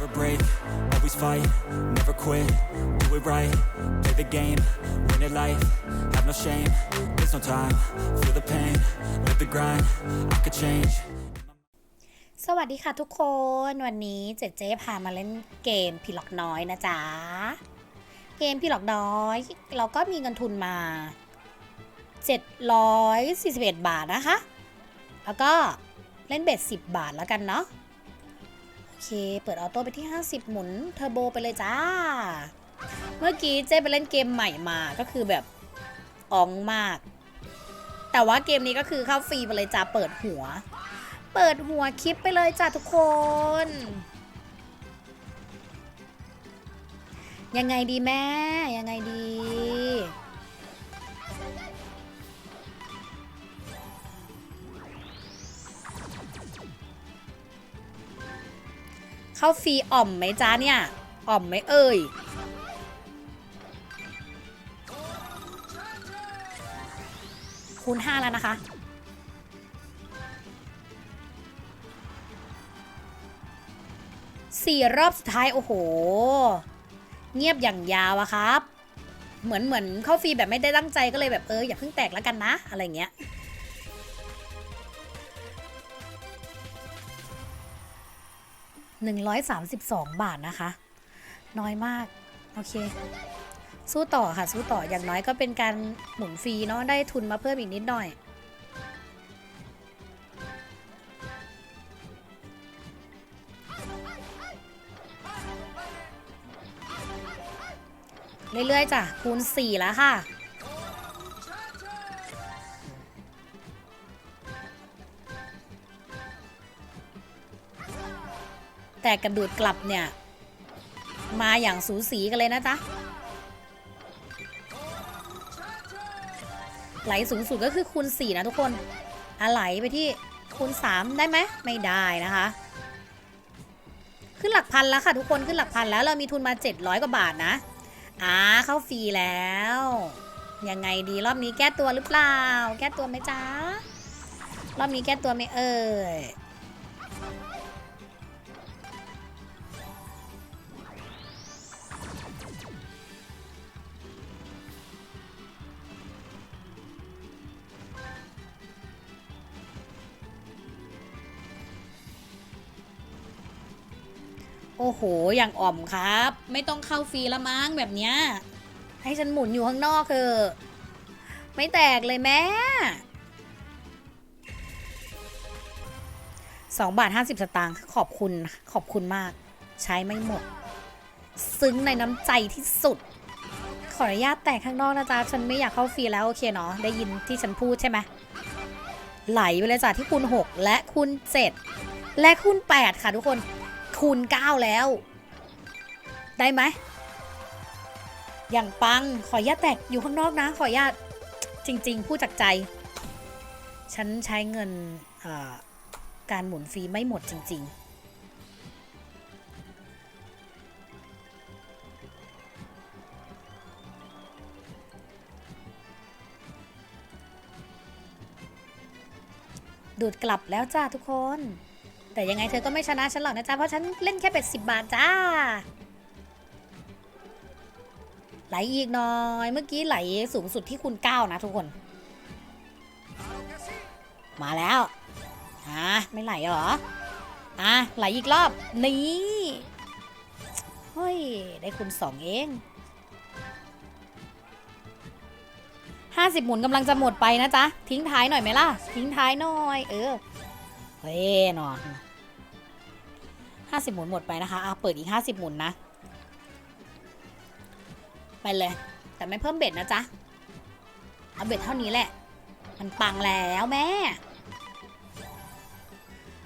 Never break, always fight, never quit, do it right, play the game, win it life, have no shame, there's no time, feel the pain, live the grind, I could change. สวัสดีค่ะทุกคน วันนี้เจ๊เจ๊พามาเล่นเกมพี่หลอกน้อยนะจ๊ะ เกมพี่หลอกน้อย เราก็มีเงินทุนมา 741 บาทนะคะ แล้วก็เล่นเบ็ด10 บาทแล้วกันเนาะ เค เปิดออโต้ไปที่ 50 หมุนเทอร์โบไปเลยจ้า เมื่อกี้เจ๊ไปเล่นเกมใหม่มาก็คือแบบอ่องมาก แต่ว่าเกมนี้ก็คือเข้าฟรีไปเลยจ้า เปิดหัว เปิดหัวคลิปไปเลยจ้ะทุกคน ยังไงดีแม่ ยังไงดี เข้าฟรีอ่อมไหมจ้าเนี่ย อ่อมไหมเอ่ยคูณ5แล้วนะคะ สี่รอบสุดท้าย โอ้โห เงียบอย่างยาวอะครับ เหมือนเหมือนเข้าฟรีแบบไม่ได้ตั้งใจก็เลยแบบเอออย่าเพิ่งแตกแล้วกันนะ อะไรเงี้ย หนึ่งร้อยสามสิบสองบาทนะคะ น้อยมาก โอเค สู้ต่อค่ะ สู้ต่ออย่างน้อยก็เป็นการหมุนฟรีเนาะได้ทุนมาเพิ่มอีกนิดหน่อยเรื่อยๆจ้ะคูณ 4 แล้วค่ะ แต่กระดูดกลับเนี่ย มาอย่างสูสีกันเลยนะจ๊ะ ไหลสูงสุดก็คือคูณ4นะทุกคนอะไหลไปที่คูณ 3 ได้ไหมไม่ได้นะคะ ขึ้นหลักพันแล้วค่ะทุกคนขึ้นหลักพันแล้วเรามีทุนมา 700 กว่าบาทนะอ่าเข้าฟรีแล้ว ยังไงดีรอบนี้แก้ตัวหรือเปล่า แก้ตัวไหมจ๊ะรอบนี้แก้ตัวไหมเอ่ย โอ้โห อย่างอ่อมครับ ไม่ต้องเข้าฟรีละมั้งแบบเนี้ย ให้ฉันหมุนอยู่ข้างนอกเถอะไม่แตกเลยแม่สองบาทห้าสิบสตางค์ขอบคุณขอบคุณมาก ใช้ไม่หมด ซึ้งในน้ำใจที่สุด ขออนุญาตแตกข้างนอกนะจ๊ะ ฉันไม่อยากเข้าฟรีแล้ว โอเคเนาะได้ยินที่ฉันพูดใช่ไหมไหลไปเลยจ้ะที่คูณ 6 และคูณ 7 และคูณ 8 ค่ะทุกคน คูณ 9 แล้ว ได้ไหม อย่างปัง ขออนุญาแตกอยู่ข้างนอกนะ ขออนุญาจริง ๆ พูดจากใจ ฉันใช้เงินการหมุนฟรีไม่หมดจริง ๆดูดกลับแล้วจ้าทุกคน แต่ยังไงเธอก็ไม่ชนะฉันหรอกนะจ๊ะ เพราะฉันเล่นแค่เป็ดสิบบาทจ้า ไหลอีกหน่อย เมื่อกี้ไหลสูงสุดที่คุณก้านะทุกคน มาแล้วฮะไม่ไหลหรออะไหลอีกรอบนี่เฮ้ยได้คุณสองเองห้าสิบหมุนกำลังจะหมดไปนะจ๊ะ ทิ้งท้ายหน่อยไหมล่ะ ทิ้งท้ายหน่อย เออเฮ้ยนอน ห้าสิบหมุนหมดไปนะคะเอาเปิดอีกห้าสิบหมุนนะ ไปเลย แต่ไม่เพิ่มเบ็ดนะจ๊ะ เอาเบ็ดเท่านี้แหละ มันปังแล้วแม่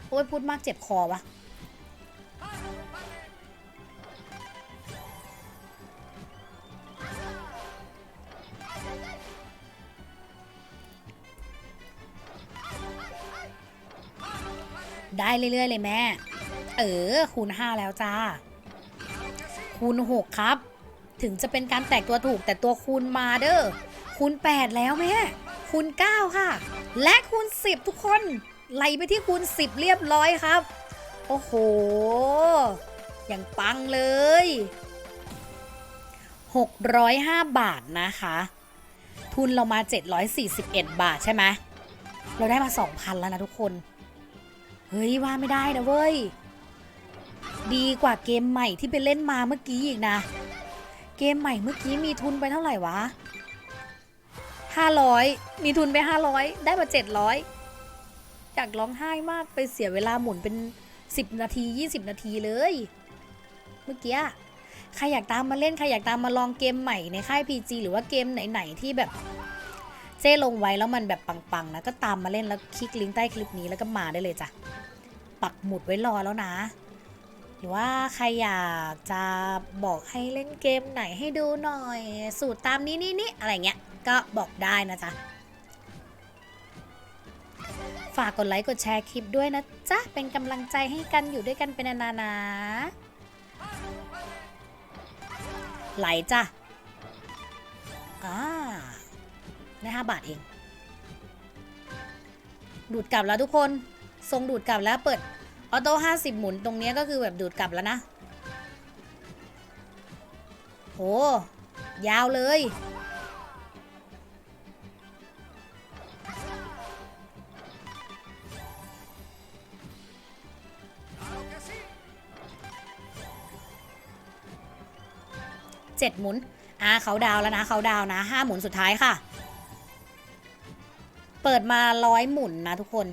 โอ้ยพูดมากเจ็บคอวะได้เรื่อยๆเลยแม่ เออ คูณ 5 แล้วจ้า คูณ 6 ครับ ถึงจะเป็นการแตกตัวถูกแต่ตัวคูณมาเด้อคูณ 8 แล้วแม่คูณ 9 ค่ะ และคูณ 10 ทุกคนไหลไปที่คูณ 10 เรียบร้อยครับ โอ้โห อย่างปังเลย 605 บาทนะคะ ทุนเรามา 741 บาทใช่ไหมเราได้มา 2,000 แล้วนะทุกคน เฮ้ย ว่าไม่ได้นะเว้ย ดีกว่าเกมใหม่ที่ไปเล่นมาเมื่อกี้อีกนะ เกมใหม่เมื่อกี้มีทุนไปเท่าไหร่วะ500มีทุนไป500ได้มา700อยากร้องไห้มากไปเสียเวลาหมุนเป็น10นาที20นาทีเลย เมื่อกี้ใครอยากตามมาเล่น ใครอยากตามมาลองเกมใหม่ในค่าย PG หรือว่าเกมไหน ๆ ที่แบบเจ้ลงไว้แล้วมันแบบปัง ๆ นะ ก็ตามมาเล่นแล้วคลิกลิงก์ใต้คลิปนี้แล้วก็มาได้เลยจ้ะ ปักหมุดไว้รอแล้วนะ รือว่าใครอยากจะบอกให้เล่นเกมไหนให้ดูหน่อย สูตรตามนี้นี่นี่อะไรเงี้ย ก็บอกได้นะจ๊ะ ฝากกดไลค์กดแชร์คลิปด้วยนะจ๊ะ เป็นกำลังใจให้กันอยู่ด้วยกันเป็นนานๆนะไหลจ้ะอ่าได้ห้าบาทเอง ดูดกลับแล้วทุกคน ทรงดูดกลับแล้วเปิด ออโต้ห้าสิบหมุนตรงเนี้ยก็คือแบบดูดกลับแล้วนะ โห ยาวเลย เจ็ดหมุน อ่าเขาดาวแล้วนะเขาดาวนะห้าหมุนสุดท้ายค่ะ เปิดมาร้อยหมุนนะทุกคน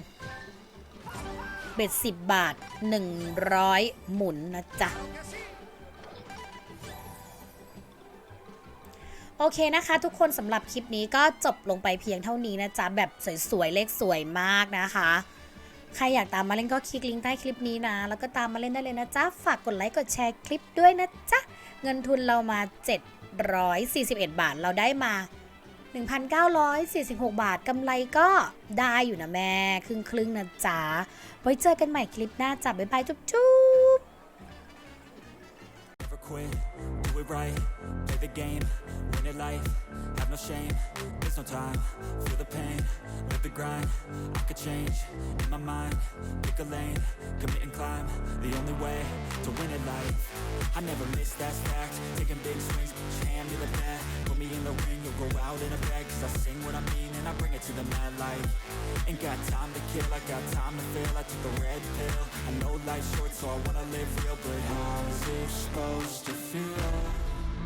เบ็ดสิบบาทหนึ่งร้อยหมุนนะจ๊ะ โอเคนะคะ ทุกคนสำหรับคลิปนี้ก็จบลงไปเพียงเท่านี้นะจ๊ะ แบบสวยๆ เลขสวยมากนะคะใครอยากตามมาเล่นก็คลิกลิงก์ใต้คลิปนี้นะ แล้วก็ตามมาเล่นได้เลยนะจ๊ะ ฝากกดไลค์กดแชร์คลิปด้วยนะจ๊ะ เงินทุนเรามา 741 บาทเราได้มา 1,946 บาทกำไรก็ได้อยู่นะแม่ ครึ่งครึ่งนะจ๊ะ ไว้เจอกันใหม่คลิปหน้าจ้ะบ๊ายบายจุ๊บจุ๊บ quit, do it right, play the game, win it life, have no shame, there's no time, feel the pain, live the grind, I could change, in my mind, pick a lane, commit and climb, the only way to win it life, I never miss that fact, taking big swings, in a bag, cause I sing what I mean and I bring it to the mad light, ain't got time to kill, I got time to feel, I took a red pill, I know life's short so I wanna live real, but how's it supposed to feel?